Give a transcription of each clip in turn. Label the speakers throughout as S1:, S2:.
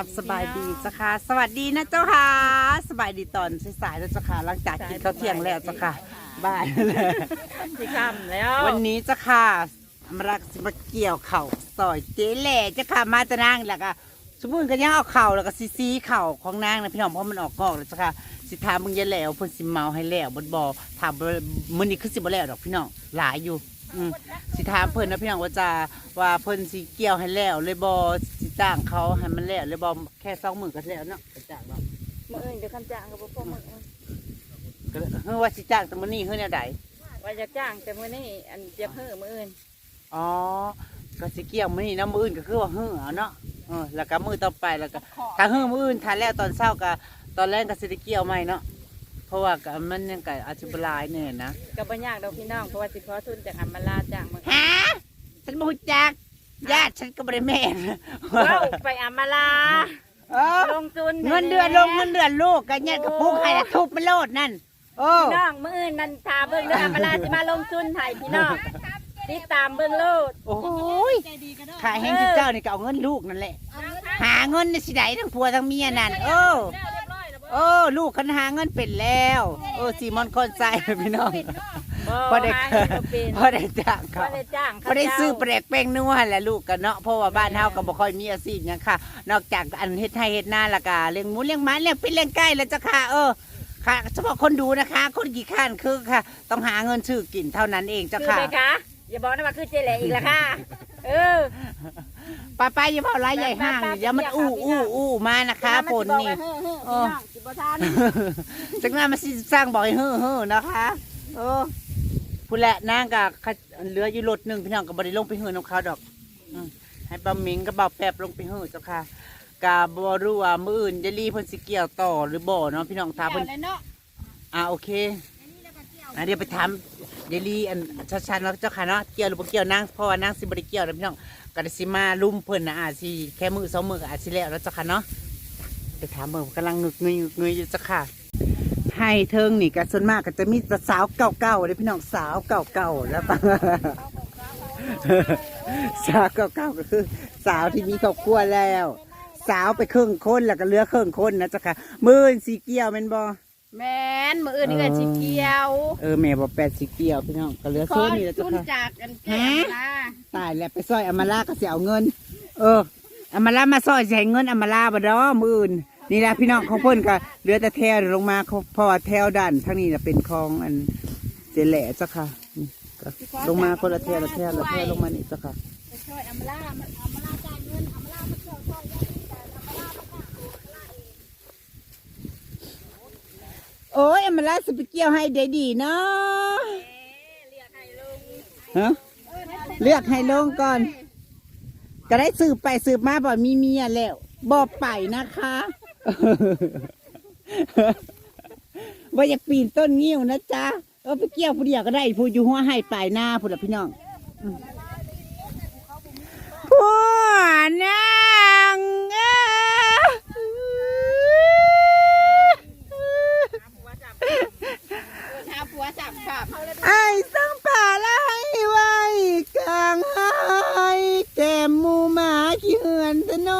S1: เขากลับสบายดีเจ้าค่ะ สวัสดีนะเจ้าค่ะ สบายดีตอนสายๆแล้วเจ้าค่ะ หลังจากกินข้าวเที่ยงแล้วเจ้าค่ะบ่ายเลย
S2: ที่คำแล้ว
S1: วันนี้เจ้าค่ะมารักสิมาเกี่ยวเข่าซอยเจ๊แหล่เจ้าค่ะมาจะนั่งแล้วก็สมมุติก็ยังเอาเข่าแล้วก็ซีซีเข่าของนางนะพี่น้องเพราะมันออกงอกแล้วเจ้าค่ะสิถามมึงอยาแล้วเพิ่นสิเมาให้แล้วบนบ่ถามบ่มื้อนี้คือสิบ่แล้วดอกพี่น้องหลายอยู่ อืมสิถามเพิ่นนะพี่น้องว่าจะว่าเพิ่นสิเกี่ยวให้แล้วเลยบ่สิจ้างเขาให้มันแล้วเลยบ่แค่สองมื้อก็แล้วเนาะก็จ้างเนาะ
S2: มื่ออื่นเดี๋ยวคำจ้างกับพวกมึง
S1: ก็เฮ้อว่าสิจ้างแต่มื้อนี้เฮ้อแนวใด
S2: ว่าจะจ้างแต่มื่อนี้อันเจ็บเพิ่มมื่ออื่น
S1: อ๋อก็สิเกี่ยวมื้อนี้เนาะมื้ออื่นก็คือว่าเฮ้อเอาเนาะเออแล้วก็มื้อต่อไปแล้วก็ถ้าเฮ้อมื้ออื่นถ้าแล้วตอนเช้าก็ตอนแรกก็สิได้เกี่ยวใหม่เนาะ เพราะว่าก็มันยังก็อาจจะบ่หลายแน่นะ
S2: กับปัญญากดอกพี่น้องเพราะว่าสิขอทุนจากอัมมาลาจ้างมึง
S1: ฮะฉันบ่ฮู้จักญาติฉันก็บ่ได้แม่น
S2: ว้าวไปอัมมาลา
S1: เออ
S2: ลงทุน
S1: เงินเดือนลงเงินเดือนลูกกันเนี่ยกระปุกให้ละทุบมันโลดนั่นโอ้
S2: พี่น้องมื่ออื่นนั่นทาเบิ่งเด้ออัมมาลาสิมาลงทุนไทยพี่น้องติดตามเบิ่งโลด
S1: โอ้ยขายแห้งที่เจ้านี่ก็เอาเงินลูกนั่นแหละหาเงินในสิไดทั้งผัวทั้งเมียนั่นโอ้ โอ้ลูกคันหาเงินเป็นแล้วโอ้ซีมอนคอนไซพี่น้องพอได้
S2: หาเงินบ่เป็น
S1: พอได้จ้าง
S2: พ
S1: เขา
S2: อได้จ้าง
S1: พอได้ซื้อแปลกแป้งนัวแหละลูกกันเนาะเพราะว่าบ้านเฮาก็บ่ค่อยมีอาชีพหยังค่ะ นอกจากอันเฮ็ดไทยเฮ็ดนาและกาเลี้ยงหมูเลี้ยงหมาเลี้ยงเป็ดเลี้ยงไก่แล้วจ้ะค่ะเออค่ะเฉพาะคนดูนะคะ คนกี่ข้านคือค่ะ ต้องหาเงินซื้อกินเท่านั้นเองเจ้า
S2: คือ
S1: ค่ะ
S2: ไหมคะอย่าบอกนะว่าคือเจเหลอีกละค่ะ เออ
S1: ป้าป้าอย่าเผาไรใหญ่ห้างอย่ามันอู้อู้อู้มานะคะฝนนี่
S2: เออสิบ่ทัน
S1: จังนั้นมาสิสร้างบ่อยเฮ้อเฮ้อนะคะเออผู้แหละนางกับเหลืออยู่รถหนึ่งพี่น้องกับบริลงไปเฮือน้ำเขาดอกอืมให้ปลาหมิงกับเบาแป๊บลงไปเฮือเจ้าค่ะกาบรู้ว่ามืออื่นจะรีเพิ่นสิเกี่ยวต่อหรือบ่เนาะพี่น้องถามเพิ่นอ่าโอเคอะเดี๋ยวไปถามเดลี่อันชัดๆแล้วเจ้าค่ะเนาะเกี่ยวหรือบ่เกี่ยวนางเพราะว่านางสิบ่ได้เกี่ยวนะพี่น้อง ก็ได้สิมาลุ่มเพิ่นนะอาจสิแค่มือสองมือก็อาจสิแล้วแล้วจ้าค่ะเนาะไปถามเบิ่งกำลังงึกงยงึกงยอยู่จ้าค่ะให้เทิงนี่ก็ส่วนมากก็จะมีสาวเก่าๆเลยพี่น้องสาวเก่าๆแล้วปะสาวเก่าๆก็คือ สาวที่มีครอบครัวแล้ว สาวไปครึ่งคนแล้วก็เหลือครึ่งคนนะจ๊ะค่ะมื่นสีเกี่ยวแม่นบ่
S2: แม่นมื้ออื่นนี่ก็สิเกี่ยว
S1: เออแม่บอกแปดสีเกี่ยวพี่น้องก็เหลือโซนนี่แล้ว
S2: ทุ
S1: จ้ะ
S2: น
S1: ค่ะ
S2: จากกันแก่มา
S1: ตายแล้วไปซอยอำมาลาก็เสียเอาเงิน เอออำมาลามาซอยสิให้เงินอำมาลาบ่ดอมื่นนี่แหละพี่น้องของเพิ่นก็เหลือแต่แถวลงมาเขาเพราะว่าแถวด้านทั้งนี้น่ะเป็นคลองอันเจแหล่จ้ะค่ะนี่ก็ลงมาคนละแถวละแถวละแถวลงมานี่จ้ะค่ะ
S2: ช่วยอำลาอำลาจ่ายเงินอำลามาเกี่ยวช่วย
S1: โอ้ยอำมาลาสิไปเกี่ยวให้ได้ดีเนาะ
S2: เรียกให้ลง
S1: ฮะเลือกให้ลงก่อน ก็ได้สืบไปสืบมาบ่มีเมียแล้วบ่ไปนะคะว่าอยากปีนต้นงิ้วนะจ๊ะเออไปเกี่ยวผู้เดียวก็ได้ผู้อยู่หัวให้ปลายหน้าผู้ละพี่น้องอืมผัวนางเอ้ย
S2: ถ้าผัวจับขับ
S1: ไอ้สังป่าไล่ไว้กลางไห้แก้มหมูหมาขี้เหือนตะโน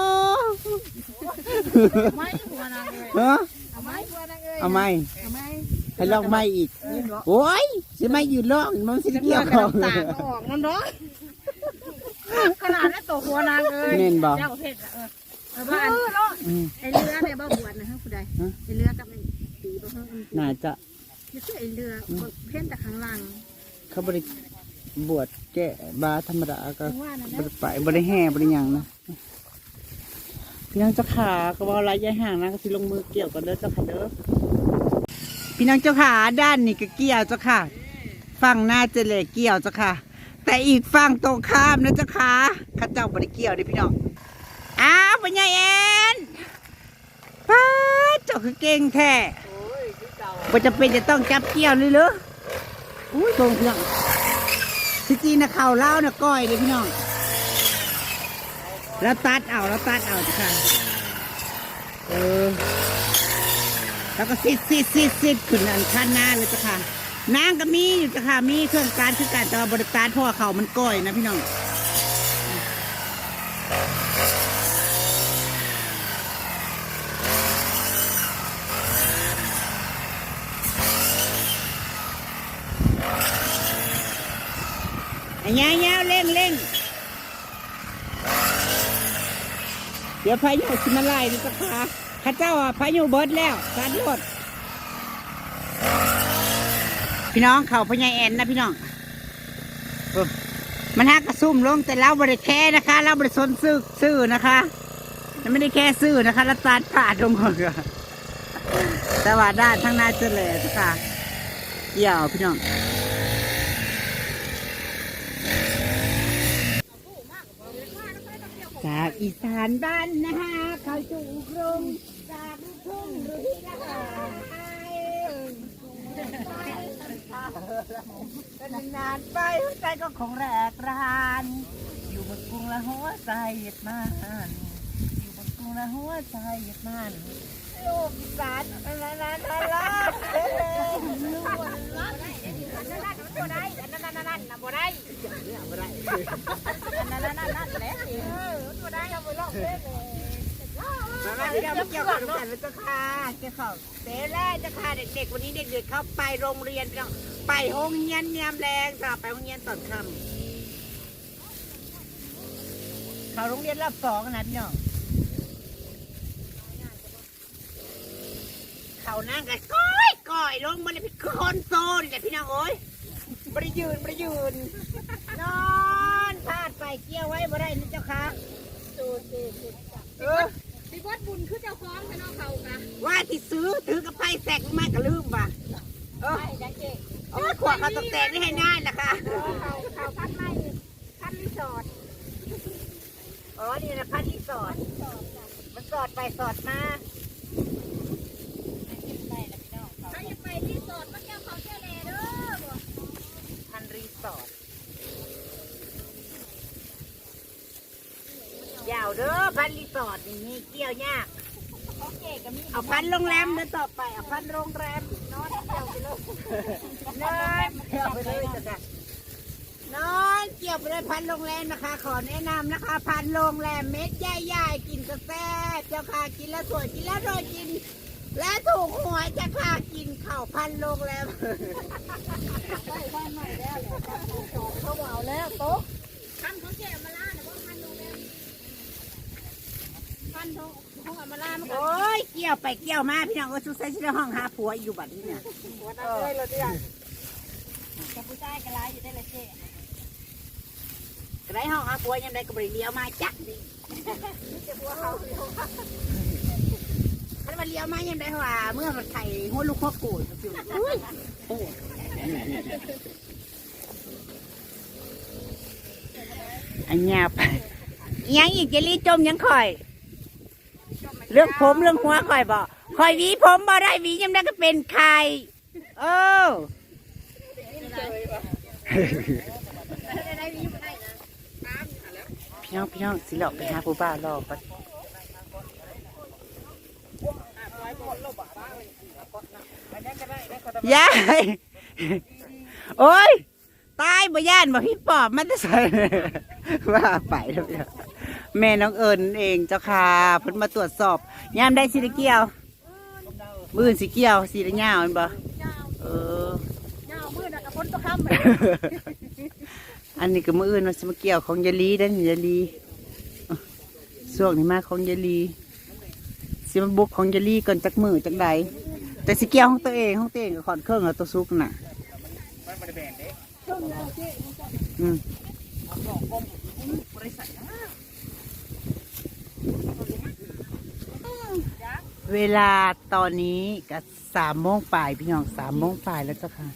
S2: ไม่ผัวนางเลย
S1: ฮะ
S2: เอาไม่ผัวนางเลย
S1: เอาไม
S2: เอาไม่
S1: ให้ลองไม่อีก โอ้ยจะไม่ยืนลองมันสิเกี่ยวของ
S2: ต่างออกนั่นเนาะขนาดนั้นตัวผัวนางเลย
S1: เน่นบอก
S2: เจ้าเพชรเออเออบ้าน
S1: อืม
S2: ไอเรือในบ้าบวชนะฮะผู้ใดไอเรือกับไอตีบ้าฮะ
S1: น่าจะ
S2: นี่คือไอเรือเพ่นแต่ข้างล่าง
S1: เขาบริบวชแก้บาธรรมดาก็
S2: ว่านั่น
S1: บ
S2: นะ
S1: ริไปบริแห่บริยังนะพี่น้องเจ้าขาก็ว่าระยะห่างนะก็สิลงมือเกี่ยวกันเด้อเจ้าค่ะเด้อพี่น้องเจ้าขาด้านนี้ก็เกี่ยวเจ้าค่ะฝั่งหน้าเจเหลเกี่ยวเจ้าค่ะ แต่อีกฝั่งตรงข้ามนะเจ้าค่ะข้าเจ้าบริเกี่ยวเดิพี่น้องอ้าวปัญญาเอ็นป้าดเจ้าคือเก่งแท้ ว่าจะเป็นจะต้องจับเกี่ยวเลยเหรออุ้ยตรงเพี่น้องที่จีนนะเข่าเล่านะก้อยเลยพี่น้อง แล้วตัดเอาแล้วตัดเอาจ้ะค่ะเออแล้วก็ซิดซิดซิดซิดขึ้นอันขั้นหน้าเลยจ้ะค่ะนางก็มีอยู่จ้ะค่ะมีเครื่องการคือการแต่ว่าบริการพ่อเขามันก้อยนะพี่น้อง อันยาวเร่งเร่งเดี๋ยวพายุสิมาไล่ดิจ้ะค่ะข้าเจ้าอะพายุเบิดแล้วสันรถพี่น้องเขาพญายแอนนะพี่น้องมันฮักกระซุ่มลงแต่เราบริแค่นะคะ เราบริสนซื้อซื้อนะคะไม่ได้แค่ซื้อนะคะเราตัดผ่าดลงก่อนค่ะแต่ว่าด้านทางหน้าเจริญจ้ะค่ะเกี่ยวพี่น้อง จากอีสานบ้านนะคะเข้าสู่กรุงจากลูกทุ่งหรือที่ละเป็นนานไปหัวใจก็คงแรกราน อยู่บนกรุงละหัวใจเย็ดมานอยู่บนก ละหัวใจเย็ดมันลูกอีสานนานนานนานนานลูกรัก
S2: อันนั้นนั่นบ่ได้อันนั้นนั่นนั่นน่ะบ่ได้อันนั้นั่นนั่นแหละเออบ่ได้เอาไปลอกเด้
S1: มาเดี๋ยวมาเกี่ยวข้าวกันเลยเจ้าค่ะเกี่ยวข้าวเสร็จแล้วเจ้าค่ะเด็กๆวันนี้เด็กๆเข้าไปโรงเรียนกันไปโรงเรียนยามแรงค่ะไปโรงเรียนตอนค่ำเขาโรงเรียนรอบสองนะพี่น้อง เขานั่งกันก้อยก้อยลงมาเลยพี่คนโซนเลยพี่น้องโอ้ยบริยืนบริยืน นอนพลาดไปเกี่ยวไว้บ่ได้นะเจ้าค่ะ
S2: ตูสิ
S1: เออ
S2: สิวัดบุญคือเจ้าของซะเนาะเขากะ
S1: ว่าที่ซื้อถือกระไพแสกมากก็ลืมว่ะเออ
S2: ไปได้เจ๊
S1: เอามาขวดเขาต้องแตกนี่ให้ง่ายนะคะ
S2: เขาเขาพันไม้พันรีสอร์ท
S1: อ๋อนี่นะพันที่สอดมันสอดไปสอดมา
S2: ถ้าจะไปรีสอร์ทมาเที่ยวเขาเที่ยวแลเด้อบ่
S1: พันรีสอร์ทยาวเด้อพันรีสอร์ทนี่เกี่ยวยาก
S2: เขาเจ๊ก็มี
S1: เอาพันโรงแรมเดินต่อไป เอาพันโรงแรม
S2: นอนเที่ยวไปเลย
S1: นอนเกี่ยวไปเลยจ้ะจ้ะนอนเกี่ยวไปเลยพันโรงแรมนะคะ ขอแนะนำนะคะ พันโรงแรมเม็ดใหญ่ๆกินกาแฟเจ้าค่ะกินแล้วสวยกินแล้วรวยกิน และถูกหวยจะค่ะกินข้าวพันโรงแรม
S2: ไปบ้านใหม่แล้วแหละจอดเขาเอาแล้วโต๊ะพันเขาเจ๊มาล่าน่ะบ่พันโรงแรม พันเขาเขาเอมาล่ามันก็
S1: โอ้ยเกี่ยวไปเกี่ยวมาพี่น้องก็สุดใส่ชิ้นห้องหาผัวอยู่บัดนี้เนี่ย
S2: หัวตาเลยเลยเนี่ยจะผู้ชายก็ร้ายอยู่ได้เลยเจ๊
S1: ก็ได้ห้องหาผัวยังได้ก็บริเลี้ยวมาจักดิ
S2: จะบัวเขาเดียว
S1: ถ้ามันเลี้ยวมายังได้ว่า เมื่อมันไข่หัวลูกหัวโกดอยู่อุ้ยโอ้ยอันเนี้ยไปยังอีกเจลี่จมยังคอย เรื่องผมเรื่องหัวคอยบอกคอยหวีผมบ่ได้หวียังได้ก็เป็นไข่เออ
S2: ได้มีอยู่ได้นะ
S1: พี่น้องพี่น้องสิหลอกไปหาผู้บ้าหลอกปะยายโอ้ย ตายบ่ย่านบ่พี่ปอบมันจะใส่ว่าไปแล้วพี่น้อง แม่น้องเอิญเองเจ้าค่ะเพิ่นมาตรวจสอบยามได้สิได้เกี่ยว มื่นสิเกี่ยวสิได้ยาวแมันบ่เออ
S2: เงามืดอะกับพ้นตัวค่ำ
S1: อันนี้ก็มืออื่นมันสิมาเกี่ยวของยายลีได้นี่ยายลีอะช่วงนี้มาของยายลีสิมาบุกของยายลีก่อนจักมือจักใดแต่สิเกี่ยวของตัวเองของตัวเองก็ขอนเครื่องแล้วตัวซุกน่ะอืม เวลาตอนนี้ก็สามโมงป่าย พี่น้องสามโมงป่ายแล้วเจ้าค่ะ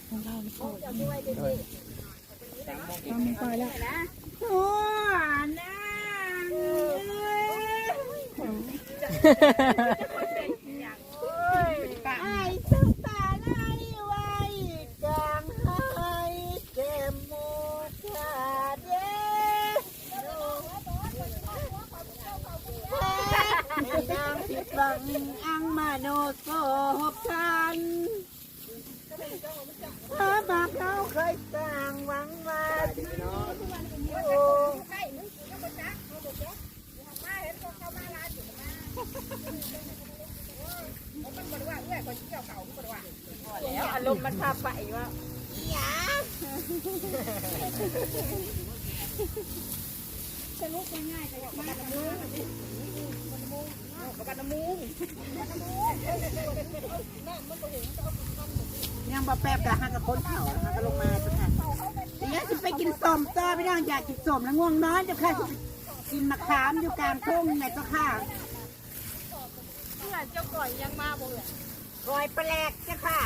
S1: โอ้นางไอ้สุดตาไล่ไว้กลางให้เก็มโมขาดเย้ให้นางผิดหวังอังมาโนโซหบทันพระบากเราเคยสร้างหวังว่าโอ้
S2: แล้วอารมณ์มันพาไปว่า
S1: หยา
S2: จะลุกง่ายๆแต่อยากมากับมือ กับน้ำมูก
S1: ยังบ่แป๊บกะหักกับคนเข่าหักก็ลงมาจ้ะค่ะเดี๋ยวจะไปกินส้มต่อพี่น้องอยากกินส้มแล้วง่วงนอนจ้ะค่ะจะไปกินมะขามอยู่กลางทุ่งเนี่ยจ้ะค่ะ
S2: เพื่อนเจ้าก่อยยังมาบ่เหรอ
S1: รอยแปลกจ้ะค่ะ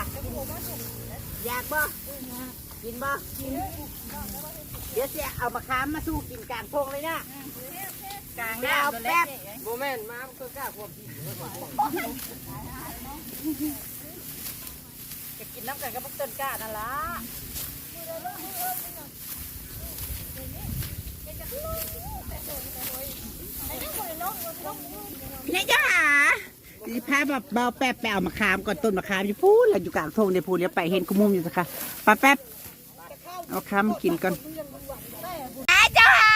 S1: อยากบ่กินบ่กินเดี๋ยวจะเอามะขามมาสู้กินกลางทุ่งเลยนะ
S2: กลาง
S1: ดาวแป๊บ
S3: โมเมนต์มาคือกล้าควบ
S2: จะกินน้ำกันก็ต้องเต้นก้านั่นล่ะ
S1: พี่จ้าสิพาแบบเบาแป๊บไปเอามะขามก่อนต้นมะขามอยู่พูดเราอยู่กลางทุ่งในพูดเดี๋ยวไปเห็นกุมุมอยู่จ้ะค่ะป้าแป๊บเอาขามมากินก่อนอาเจ้าค่ะ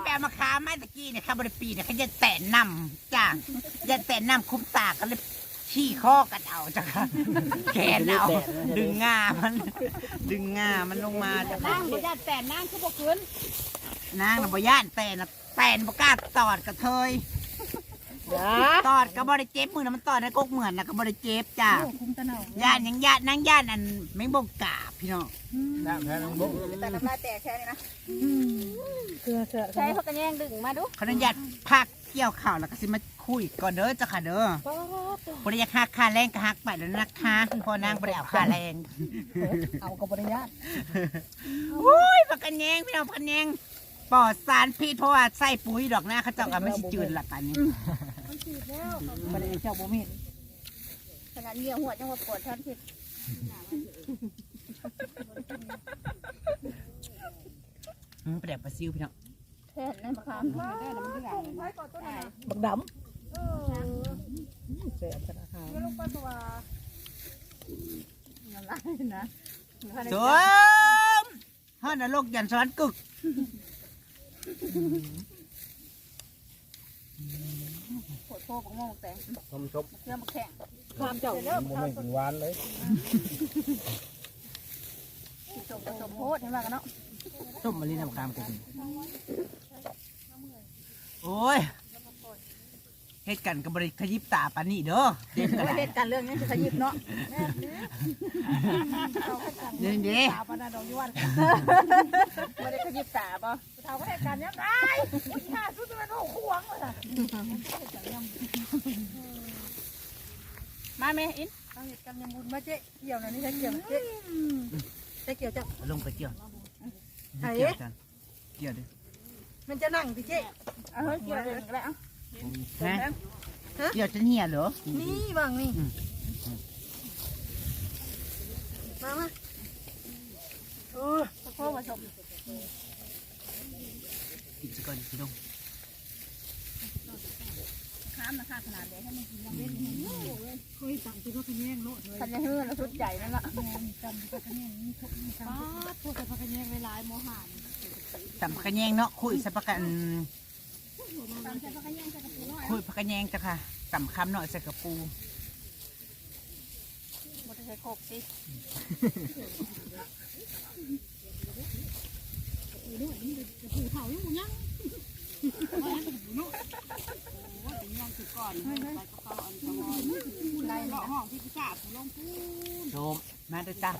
S1: ไป เอามะขามมาตะกี้เนี่ยค่ะบริปีเนี่ยเขาจะแตะนำจ้าจะแตะนำคุ้มตากันเลยขี้ข้อกันเอาจ้ะค่ะแขนเอาดึงงามัน ดึงงามันลงมาจ้ะค่ะ
S2: นั่งบ่ญาติแต่นั่งคือบ่คืน
S1: นางน่ะบ่ย่านแต่นะแต่นบ่กล้าตอดกระเทย ตอดก็บ่ได้เจ็บมือนะมันตอดในกกเหมือนนะก็บ่ได้เจ็บจ้า
S2: คุ้มตะเนา
S1: ย่านหยังย่านนางย่านอันไม่บ่กล้าพี่น้อง
S3: น้ำแพ้น้ำบุก
S2: แต่น้ำลายแตกแค่นี้นะเสือเสือใช้พวกกันแย่งดึงมาดู
S1: ขออนุญาตพักเกี่ยวข้าวแล้วก็สิมาคุยก่อนเด้อจ้ะค่ะเด้อบ่ได้อยากหักค่าแรงก็หักไปแล้วนะคะเพอนางบ่ได้เอาค่าแรง
S2: เอากับบริญาต
S1: อุ้ยพักกันแยงพี่น้องพักกันแยง ปลอดสารพิษเพราะว่าใส่ปุ๋ยดอกนะเขาเจ้าก็ไม่สิจืดละกันนี่
S2: บริเจ้าบ่มีขนาดเงี้ยหัวจังหวะปวดท่านผิด
S1: อืมไปแดกปลาซิวพี่น้อง
S2: แทนนั่นประคำได้แล้วมันก็อย่างนี้
S4: บักดำเสียธนาคาร
S2: ลงไปตัวน้ำลายนะ
S1: สมฮอนนรกยันสวรรค์กึ ก
S2: ปวดโพกของมองแตง
S3: ชมชม
S2: เครื่องมาแข่ง
S4: ความเจ้า
S3: โมเมนต์ถึงหวานเลย
S2: สมผสมโพดเห็นไหมกันเนาะ
S1: ต้มมะลิน้ำคามกูกินโอ้ย เฮ็ดกันกับบริขยิบตาปานนี่เด้อเด็กกัน
S2: ประเทศการเรื่องนี้จะขยิบเนาะ
S1: เด้เด้
S4: ตาปนาดอกยวัน
S2: ไม่ได้ขยิบตาป่ะ
S4: เท่าก็ได้การยังได้ข้าสุดมันโอ้ควงเลย
S2: มาไหมอิน
S4: เอาเหตุการณ์ยังบุญมาเจ๊เกี่ยวนะนี่ใช่เกี่ยวเจ๊ใช่เกี่ยวจะ
S1: ลงไปเกี่ยว
S4: ไอ้
S1: เกี่ยวกันเกี่ยวดิ
S4: มันจะนั่งที่เจ๊
S2: เอาเฮ้ยเกี่ยวอะไรก็ได้เอา
S1: ฮะเกี่ยวจนเหี่ยเหรอ
S4: นี่บ้างนี่มามา
S2: โพกผสม
S1: กินสก่อนพี่น้อง
S2: ข้ามราคาขนาดเดียวให้มันกินยังเล่น
S4: คุยสั่งที่เขาขยันโลดเลย
S2: ทันจะฮื้อแล้วชุดใหญ่นั่นละ
S4: จำเขาขยันนี่ทุกนี่ป้าพวกเขาขยันเวลาโมหัน
S1: ตำผักกระแยงเนาะคุยสักประกัน คุยผักกระแยงจ้ะค่ะตำคำเนาะใส่กระปู
S2: หมดใช้โคกสิ
S4: ผูเผายังหมูยังไรเลาะห้องที่พิจารณาลงปู
S1: โชมมาเด้อจ้ะ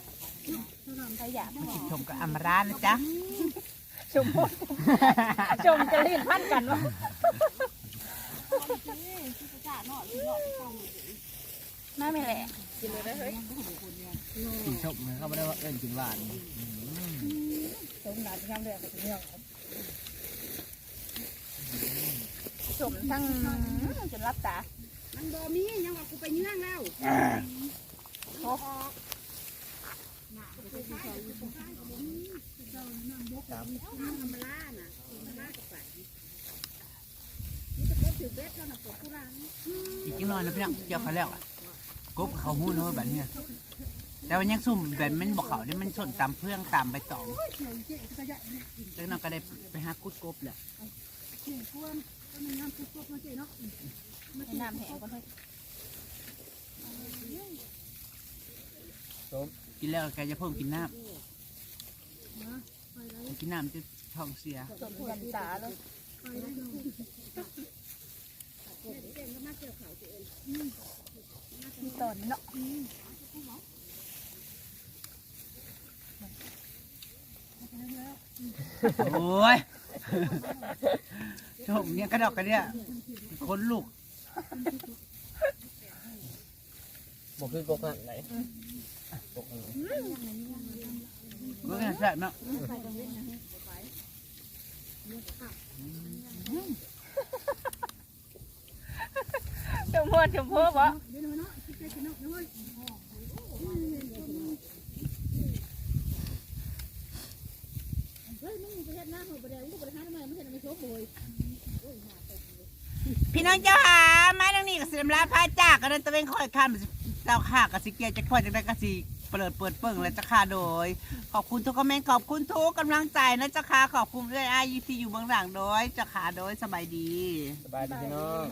S2: ใครอยาก
S1: มากินชมกับอมรานะจ๊ะ
S2: ชมชมจะรีบพันกันวะน่าไม่แหละกินเลยได้เฮ้ย
S3: กินชมมันเข้าไม่ได้ว่าเอิ้นกินหวาน
S4: สมนาที่ทำเลยกับเนี่ย
S2: ชมทั้งจนรับตา
S4: มันบ่มียังว่ากูไปเยื่องแล้ว
S2: โอ้
S1: อีกจังหน่อยนะพี่น้องเกี่ยวเขาแล้วอะกบเขาหู้เนาแบบเนี้ยแต่วันยังซุ่มแบบมันบอกเขาเนี่ยมันชนตามเพื่องตามใบตองแล้วเราก็ได้ไปหากุดกบแหละ
S2: น้ำแห้งก่อนเฮ้ย
S1: กินแล้วแกจะเพิ่มกินน้ำ กินน้ำจะท้องเสีย
S2: สมยันตาเลยมีตอนเนาะ
S1: โอ้ยชมเนี่ยกระดอกกันเนี่ยคนลูก
S3: บอกคือกกนั่นไหน กกนั่น
S1: ก็แค่แซ่บเนาะ
S2: ชมพูชมพูบ่
S1: พี่น้องเจ้าหามาทางนี้กับสิมลาพาจากกันนั้นตะเวนคอยข้ามเจ้าข่ากับสิเกียร์จะคอยจะได้กับสิเปิดเปิดเปิงและจะค่าโดย ขอบคุณทุกคอมเมนต์ขอบคุณทุกกำลังใจนะเจ้าค่ะขอบคุณด้วยไอที่อยู่เบื้องหลังโดยเจ้าค่ะโดยสบายดี
S3: สบายดีพี่น้อง